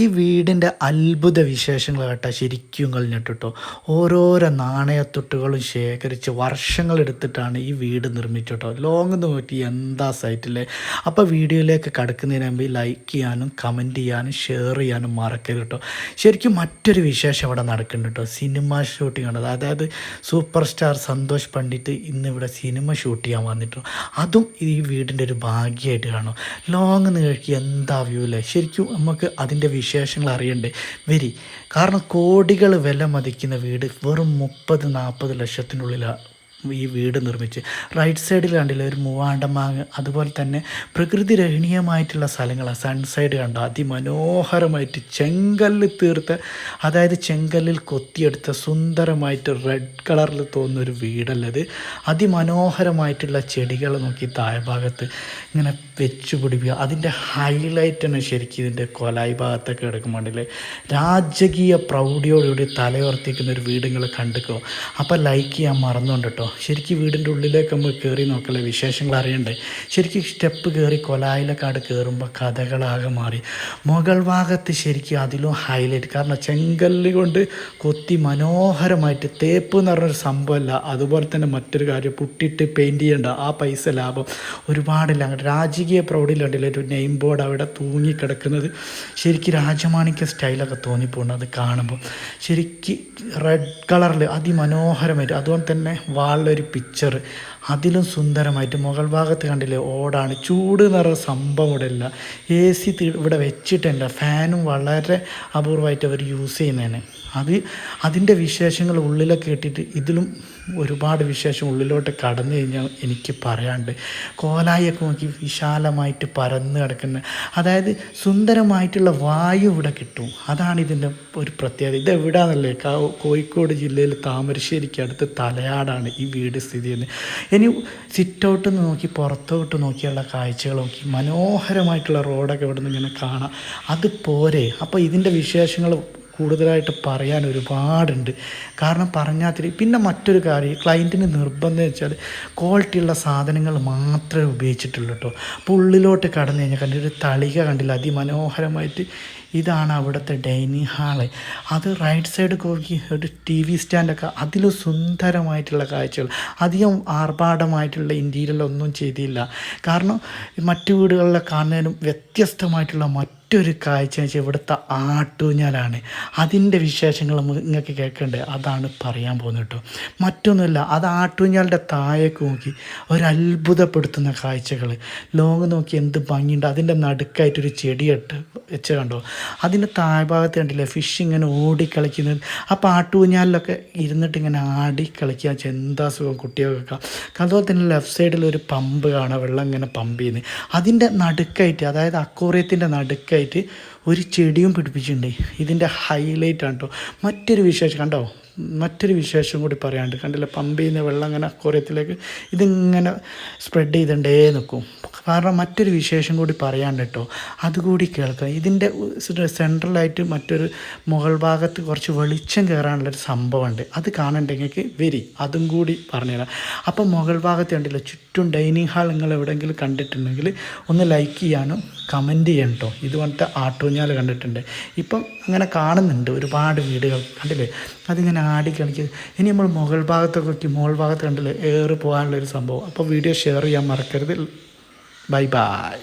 ഈ വീടിന്റെ അത്ഭുത വിശേഷങ്ങൾ കേട്ടാൽ ശരിക്കും കഴിഞ്ഞിട്ടോ ഓരോരോ നാണയത്തൊട്ടുകളും ശേഖരിച്ച് വർഷങ്ങളെടുത്തിട്ടാണ് ഈ വീട് നിർമ്മിച്ചിട്ടോ. ലോങ് നോക്കി എന്താ സൈറ്റിലെ അപ്പോൾ വീഡിയോയിലേക്ക് കടക്കുന്നതിന് മുമ്പ് ലൈക്ക് ചെയ്യാനും കമന്റ് ചെയ്യാനും ഷെയർ ചെയ്യാനും മറക്കരുത് കേട്ടോ ശരിക്കും മറ്റൊരു വിശേഷം ഇവിടെ നടക്കുന്നുണ്ട് കേട്ടോ സിനിമ ഷൂട്ടിംഗ് ആണ്. അതായത് സൂപ്പർ സ്റ്റാർ സന്തോഷ് പണ്ഡിറ്റ് ഇന്നിവിടെ സിനിമ ഷൂട്ട് ചെയ്യാൻ വന്നിട്ടു. അതും ഈ വീടിന്റെ ഒരു ഭാഗ്യമായിട്ട് കാണും. ലോങ് നോക്കി എന്താ വ്യൂ അല്ലേ ശരിക്കും നമുക്ക് അതിന്റെ വിശേഷങ്ങൾ അറിയണ്ടേ? വരി കാരണം കോടികൾ വില മതിക്കുന്ന വീട് വെറും മുപ്പത് നാൽപ്പത് ലക്ഷത്തിനുള്ളിലാണ് ഈ വീട് നിർമ്മിച്ച്. റൈറ്റ് സൈഡിൽ കണ്ടില്ല ഒരു മൂവാണ്ടമാങ്ങ്. അതുപോലെ തന്നെ പ്രകൃതി രഹണീയമായിട്ടുള്ള സ്ഥലങ്ങളാണ് സൺസൈഡ് കണ്ട? അതിമനോഹരമായിട്ട് ചെങ്കല്ല് തീർത്ത അതായത് ചെങ്കല്ലിൽ കൊത്തിയെടുത്ത സുന്ദരമായിട്ട് റെഡ് കളറിൽ തോന്നുന്ന ഒരു വീടല്ലത് അതിമനോഹരമായിട്ടുള്ള ചെടികൾ നോക്കി താഴെ ഭാഗത്ത് ഇങ്ങനെ വെച്ചു പിടിപ്പിക്കുക. അതിന്റെ ഹൈലൈറ്റാണ് ശരിക്കും ഇതിന്റെ കൊലായി ഭാഗത്തൊക്കെ എടുക്കുമ്പോണ്ടല്ലേ രാജകീയ പ്രൗഢിയോടുകൂടി തലയുറത്തിക്കുന്ന ഒരു വീടുകൾ കണ്ടുക്കോ? അപ്പോൾ ലൈക്ക് ചെയ്യാൻ മറന്നുകൊണ്ട് കേട്ടോ. ശരിക്കും വീടിന്റെ ഉള്ളിലേക്ക് നമ്മൾ കയറി നോക്കല്ലേ വിശേഷങ്ങൾ അറിയണ്ടേ? ശരിക്കും സ്റ്റെപ്പ് കയറി കൊലായിലക്കാട് കയറുമ്പോൾ കഥകളാകെ മാറി. മുകൾ ഭാഗത്ത് ശരിക്കും അതിലും ഹൈലൈറ്റ് കാരണം ചെങ്കല്ല് കൊണ്ട് കൊത്തി മനോഹരമായിട്ട് തേപ്പ് എന്ന് പറഞ്ഞൊരു സംഭവമല്ല അതുപോലെ തന്നെ മറ്റൊരു കാര്യം പുട്ടിട്ട് പെയിന്റ് ചെയ്യേണ്ട. ആ പൈസ ലാഭം. ഒരുപാടില്ല. അങ്ങോട്ട് രാജകീയ പ്രൗഢിയിലുണ്ടല്ലോ ഒരു നെയിം ബോർഡ് അവിടെ തൂങ്ങിക്കിടക്കുന്നത് ശരിക്കും രാജമാണിക്യ സ്റ്റൈലൊക്കെ തോന്നിപ്പോണ്ട് അത് കാണുമ്പോൾ ശരിക്കും റെഡ് കളറിൽ അതിമനോഹരമായിട്ട്. അതുകൊണ്ട് തന്നെ വാളിലൊരു പിക്ചർ അതിലും സുന്ദരമായിട്ട് മുകൾ ഭാഗത്ത് കണ്ടില്ലേ ഓടാണ്. ചൂട് പറയുന്ന സംഭവം ഇവിടെ ഇല്ല. എ സി ഇവിടെ വെച്ചിട്ടില്ല. ഫാനും വളരെ അപൂർവമായിട്ട് അവർ യൂസ് ചെയ്യുന്നതാണ്. അത് അതിന്റെ വിശേഷങ്ങൾ ഉള്ളിലൊക്കെ ഇട്ടിട്ട് ഇതിലും ഒരുപാട് വിശേഷം ഉള്ളിലോട്ട് കടന്നു കഴിഞ്ഞാൽ എനിക്ക് പറയാണ്ട് കോലായൊക്കെ നോക്കി വിശാലമായിട്ട് പരന്ന് കിടക്കുന്ന അതായത് സുന്ദരമായിട്ടുള്ള വായു ഇവിടെ കിട്ടും. അതാണ് ഇതിന്റെ ഒരു പ്രത്യേകത. ഇത് എവിടെയാണെന്നല്ലേ കോഴിക്കോട് ജില്ലയിൽ താമരശ്ശേരിക്ക് അടുത്ത് തലയാടാണ് ഈ വീട് സ്ഥിതി ചെയ്യുന്നത്. ഇനി സിറ്റൗട്ട് നിന്ന് നോക്കി പുറത്തോട്ട് നോക്കിയുള്ള കാഴ്ചകൾ നോക്കി മനോഹരമായിട്ടുള്ള റോഡൊക്കെ ഇവിടെ നിന്ന് ഇങ്ങനെ കാണാം. അത് പോരെ. അപ്പോൾ ഇതിന്റെ വിശേഷങ്ങൾ കൂടുതലായിട്ട് പറയാൻ ഒരുപാടുണ്ട്. കാരണം പറഞ്ഞാൽ പിന്നെ മറ്റൊരു കാര്യം ക്ലയന്റിന് നിർബന്ധം വെച്ചാൽ ക്വാളിറ്റിയുള്ള സാധനങ്ങൾ മാത്രമേ ഉപയോഗിച്ചിട്ടുള്ളൂ കേട്ടോ അപ്പോൾ ഉള്ളിലോട്ട് കടന്നു കഴിഞ്ഞാൽ കണ്ടിട്ട് ഒരു തളിക കണ്ടില്ല അതിമനോഹരമായിട്ട് ഇതാണ് അവിടുത്തെ ഡൈനിങ് ഹാൾ അത് റൈറ്റ് സൈഡ് നോക്കി ഒരു ടി വി സ്റ്റാൻഡൊക്കെ അതിൽ സുന്ദരമായിട്ടുള്ള കാഴ്ചകൾ. അധികം ആർഭാടമായിട്ടുള്ള ഇന്റീരിയലൊന്നും ചെയ്തില്ല. കാരണം മറ്റു വീടുകളിലെ കാണുന്നതിനും വ്യത്യസ്തമായിട്ടുള്ള മറ്റൊരു കാഴ്ച വെച്ചാൽ ഇവിടുത്തെ ആട്ടൂഞ്ഞാലാണ്. അതിന്റെ വിശേഷങ്ങൾ നിങ്ങൾക്ക് കേൾക്കണ്ടേ? അതാണ് പറയാൻ പോകുന്നത് കേട്ടോ. മറ്റൊന്നുമില്ല അത് ആട്ടൂഞ്ഞാലിന്റെ താഴേക്ക് നോക്കി ഒരു കാഴ്ചകൾ. ലോങ് നോക്കി എന്ത് ഭംഗിയുണ്ട്. അതിന്റെ നടുക്കായിട്ടൊരു ചെടിയിട്ട് വെച്ച് കണ്ടോ? അതിന്റെ താഴ്ഭാഗത്ത് കണ്ടില്ലേ ഫിഷ് ഇങ്ങനെ ഓടിക്കളിക്കുന്നത്. അപ്പോൾ ആട്ടൂഞ്ഞാലിലൊക്കെ ഇരുന്നിട്ട് ഇങ്ങനെ ആടി കളിക്കുക. എന്താ സുഖം കുട്ടികൾക്കൊക്കെ. അതുപോലെ തന്നെ ലെഫ്റ്റ് സൈഡിൽ ഒരു പമ്പ് കാണാം. വെള്ളം ഇങ്ങനെ പമ്പ് ചെയ്യുന്നത്. അതിന്റെ നടുക്കായിട്ട് അതായത് അക്കോറിയത്തിന്റെ നടുക്കായിട്ട് ഒരു ചെടിയും പിടിപ്പിച്ചിട്ടുണ്ട്. ഇതിന്റെ ഹൈലൈറ്റ് ആണ് കേട്ടോ മറ്റൊരു വിശേഷം കണ്ടോ? മറ്റൊരു വിശേഷം കൂടി പറയാണ്ട് കണ്ടില്ല പമ്പ് ചെയ്യുന്ന വെള്ളം അങ്ങനെ അക്കോറിയത്തിലേക്ക് ഇതിങ്ങനെ സ്പ്രെഡ് ചെയ്തിട്ടേ നിൽക്കും കാരണം മറ്റൊരു വിശേഷം കൂടി പറയാണ്ട് കേട്ടോ. അതുകൂടി കേൾക്കാം. ഇതിന്റെ സെൻട്രലായിട്ട് മറ്റൊരു മുകൾ ഭാഗത്ത് കുറച്ച് വെളിച്ചം കയറാനുള്ളൊരു സംഭവമുണ്ട്. അത് കാണണ്ടെങ്കിൽ വരി. അതും കൂടി പറഞ്ഞുതരാം. അപ്പം മുകൾ ഭാഗത്ത് കണ്ടില്ല ചുറ്റും ഡൈനിങ് ഹാൾ നിങ്ങൾ എവിടെയെങ്കിലും കണ്ടിട്ടുണ്ടെങ്കിൽ ഒന്ന് ലൈക്ക് ചെയ്യാനും കമന്റ് ചെയ്യണം കേട്ടോ. ഇതുപോലത്തെ ആട്ടോഞ്ഞാൽ കണ്ടിട്ടുണ്ട്. ഇപ്പം അങ്ങനെ കാണുന്നുണ്ട് ഒരുപാട് വീടുകൾ. കണ്ടില്ലേ അതിങ്ങനെ ആടി കളിക്കുക ഇനി നമ്മൾ മുകൾ ഭാഗത്തൊക്കെ മുകൾ ഭാഗത്ത് കണ്ടില്ലേ? ഏറി പോകാനുള്ളൊരു സംഭവം. അപ്പോൾ വീഡിയോ ഷെയർ ചെയ്യാൻ മറക്കരുത്. Bye bye.